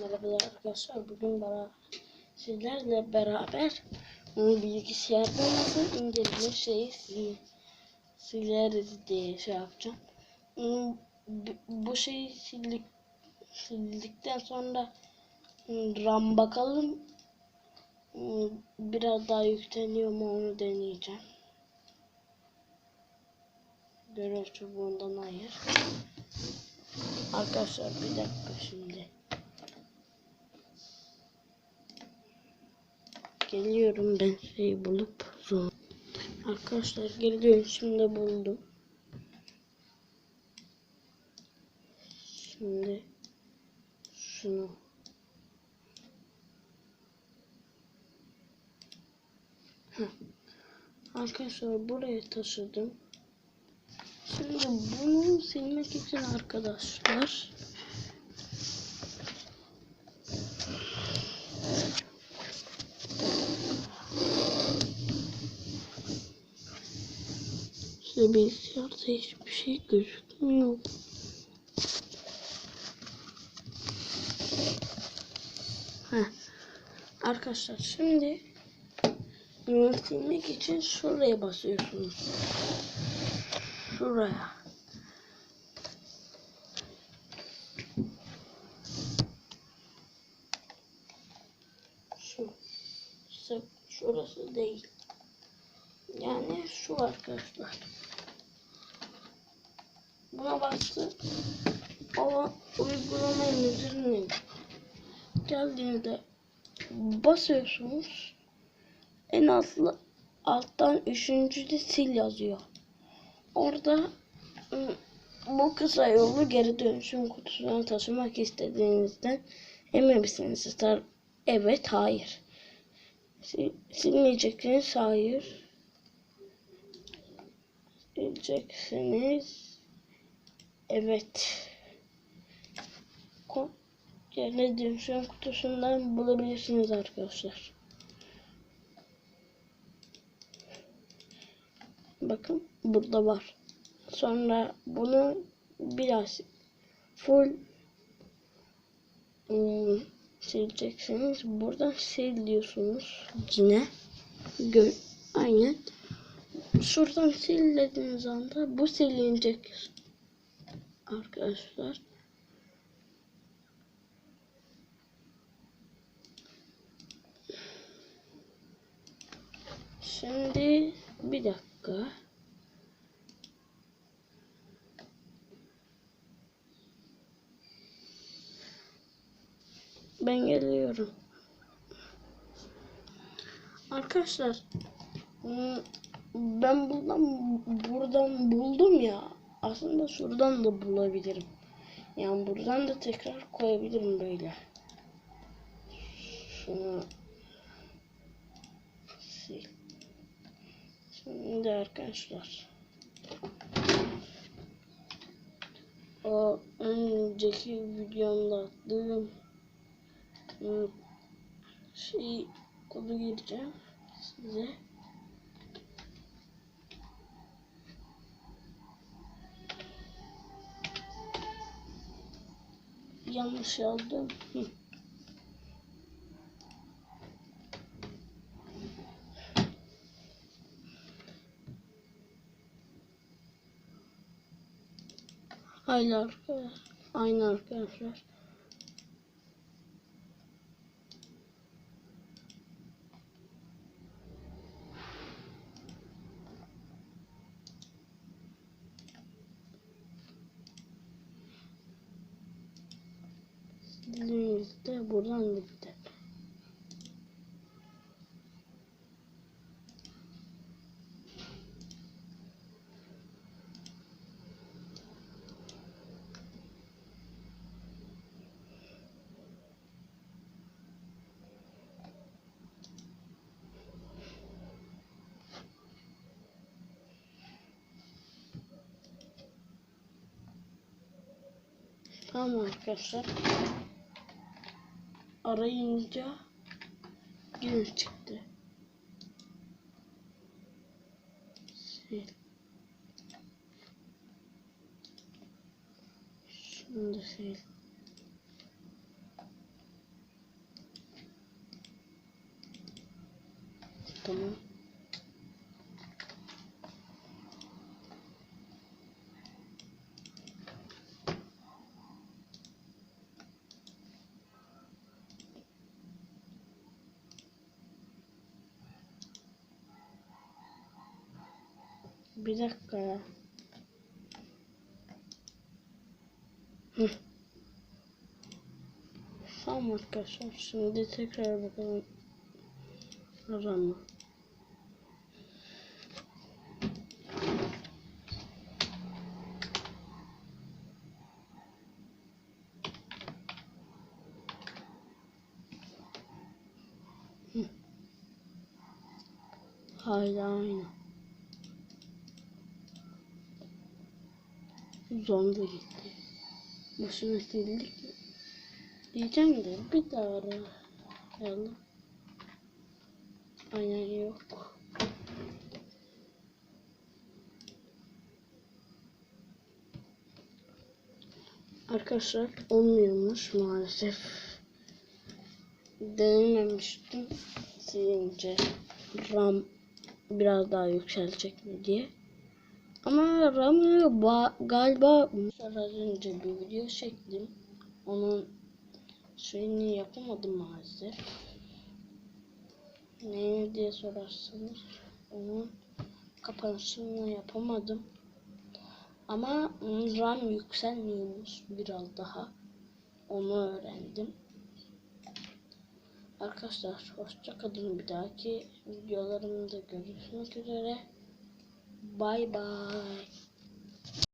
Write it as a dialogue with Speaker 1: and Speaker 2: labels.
Speaker 1: Merhabalar arkadaşlar. Bugün beraber sizlerle beraber bilgisayarda nasıl indirme şeyi sil, sileriz diye şey yapacağım. Bu şeyi sildik, sildikten sonra hmm, RAM bakalım. Hmm, Biraz daha yükleniyor mu onu deneyeceğim. Görev çubuğundan hayır. Arkadaşlar bir dakika şimdi. Geliyorum ben şeyi bulup sonra. Arkadaşlar geliyorum şimdi buldum. Şimdi şunu Heh. Arkadaşlar buraya taşıdım. Şimdi bunu silmek için arkadaşlar işte bilgisayarda hiçbir şey gözükmüyor. Heh. Arkadaşlar şimdi silmek için şuraya basıyorsunuz. Şuraya. Şu. İşte şurası değil. Yani şu arkadaşlar. Buna bastı. O uygulamanın üzerine geldiğinde basıyorsunuz. En altlı alttan üçüncü de sil yazıyor. Orada ı, bu kısa yolu geri dönüşüm kutusuna taşımak istediğinizden emin misiniz? İster evet, hayır. Sil, silmeyeceksiniz, hayır. Sileceksiniz, evet. Geri dönüşüm kutusundan bulabilirsiniz arkadaşlar. Bakın burada var. Sonra bunu biraz full ım, sileceksiniz. Buradan sil diyorsunuz yine. Gö Aynen. Şuradan sil dediğiniz anda bu silinecek arkadaşlar. Şimdi bir dakika. Ben geliyorum. Arkadaşlar hmm, ben buradan buradan buldum ya. Aslında şuradan da bulabilirim. Yani buradan da tekrar koyabilirim böyle. Şunu sil. Şimdi arkadaşlar. O önceki videomda attığım ıı, şey kodu gireceğim size. Yanlış yazdım. Hı. Aynı arkadaşlar. Aynı arkadaşlar. Dilimizde buradan bitti. Tamam arkadaşlar arayınca yine çıktı. Evet. Şunu sil. Şey. Tamam. Bir dakika ya. Tamam arkadaşlar şimdi tekrar bakalım. Arama. Hı. Hala Zonda gitti. Boşuna sildik. Diyeceğim de bir daha arayalım. Aynen yok. Arkadaşlar olmuyormuş maalesef. Denememiştim silince RAM biraz daha yükselecek mi diye. Ama RAM ba- galiba az önce bir video çektim. Onun şeyini yapamadım maalesef. Ne diye sorarsanız onun kapanışını yapamadım. Ama RAM yükselmiyormuş biraz daha. Onu öğrendim. Arkadaşlar hoşça kalın bir dahaki videolarımda görüşmek üzere. Bay bay.